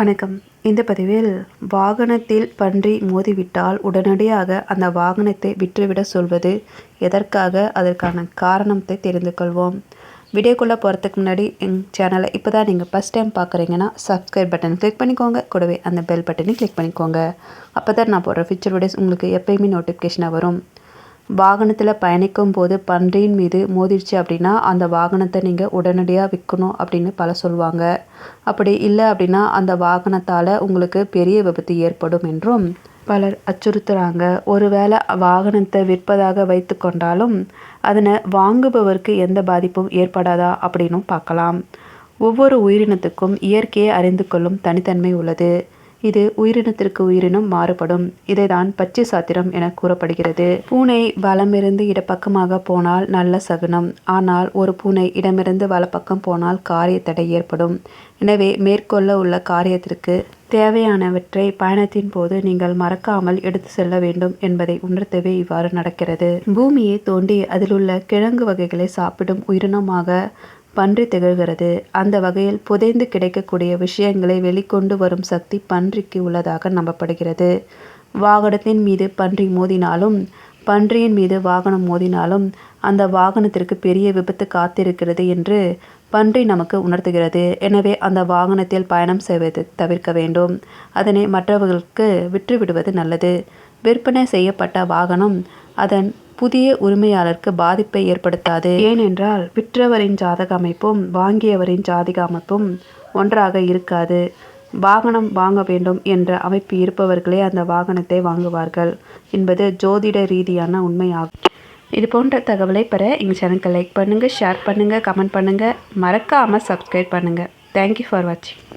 வணக்கம். இந்த பதிவில் வாகனத்தில் பன்றி மோதிவிட்டால் உடனடியாக அந்த வாகனத்தை விற்றுவிட சொல்வது எதற்காக அதற்கான காரணத்தை தெரிந்து கொள்வோம். வீடியோக்குள்ளே போகிறதுக்கு முன்னாடி எங் சேனலை இப்போ தான் நீங்கள் ஃபஸ்ட் டைம் பார்க்குறீங்கன்னா சப்ஸ்கிரைப் பட்டன் கிளிக் பண்ணிக்கோங்க. கூடவே அந்த பெல் பட்டனையும் கிளிக் பண்ணிக்கோங்க. அப்போ தான் நான் போடுற ஃபியூச்சர் வீடியோஸ் உங்களுக்கு எப்பயுமே நோட்டிஃபிகேஷனாக வரும். வாகனத்தில் பயணிக்கும் போது பன்றியின் மீது மோதிடுச்சு அப்படின்னா அந்த வாகனத்தை நீங்கள் உடனடியாக விற்கணும் அப்படின்னு பல சொல்லுவாங்க. அப்படி இல்லை அப்படின்னா அந்த வாகனத்தால் உங்களுக்கு பெரிய விபத்து ஏற்படும் என்றும் பலர் அச்சுறுத்துகிறாங்க ஒருவேளை வாகனத்தை விற்பதாக வைத்து கொண்டாலும் அதனை வாங்குபவருக்கு எந்த பாதிப்பும் ஏற்படாதா அப்படின்னும் பார்க்கலாம். ஒவ்வொரு உயிரினத்துக்கும் இயற்கையை அறிந்து கொள்ளும் தனித்தன்மை உள்ளது. இது உயிரினத்திற்கு உயிரினம் மாறுபடும். இதைதான் பச்சை சாத்திரம் என கூறப்படுகிறது. பூனை வலமிருந்து இடப்பக்கமாக போனால் நல்ல சகுனம். ஆனால் ஒரு பூனை இடமிருந்து வலப்பக்கம் போனால் காரிய தடை ஏற்படும். எனவே மேற்கொள்ள உள்ள காரியத்திற்கு தேவையானவற்றை பயணத்தின் போது நீங்கள் மறக்காமல் எடுத்து செல்ல வேண்டும் என்பதை உணர்த்தவே இவ்வாறு நடக்கிறது. பூமியை தோண்டி அதிலுள்ள கிழங்கு வகைகளை சாப்பிடும் உயிரினமாக பன்றி திகழ்கிறது. அந்த வகையில் புதைந்து கிடைக்கக்கூடிய விஷயங்களை வெளிக்கொண்டு வரும் சக்தி பன்றிக்கு உள்ளதாக நம்பப்படுகிறது. வாகனத்தின் மீது பன்றி மோதினாலும் பன்றியின் மீது வாகனம் மோதினாலும் அந்த வாகனத்திற்கு பெரிய விபத்து காத்திருக்கிறது என்று பன்றி நமக்கு உணர்த்துகிறது. எனவே அந்த வாகனத்தில் பயணம் செய்வது தவிர்க்க வேண்டும். அதனை மற்றவர்களுக்கு விற்றுவிடுவது நல்லது. விற்பனை செய்யப்பட்ட வாகனம் அதன் புதிய உரிமையாளருக்கு பாதிப்பை ஏற்படுத்தாது. ஏனென்றால் விற்றவரின் ஜாதக அமைப்பும் வாங்கியவரின் ஜாதக அமைப்பும் ஒன்றாக இருக்காது. வாகனம் வாங்க வேண்டும் என்ற அமைப்பு இருப்பவர்களே அந்த வாகனத்தை வாங்குவார்கள் என்பது ஜோதிட ரீதியான உண்மையாகும். இது போன்ற தகவலை பெற எங்கள் சேனலுக்கு லைக் பண்ணுங்கள் ஷேர் பண்ணுங்கள் கமெண்ட் பண்ணுங்கள் மறக்காமல் சப்ஸ்கிரைப் பண்ணுங்கள் தேங்க்யூ ஃபார் வாட்சிங்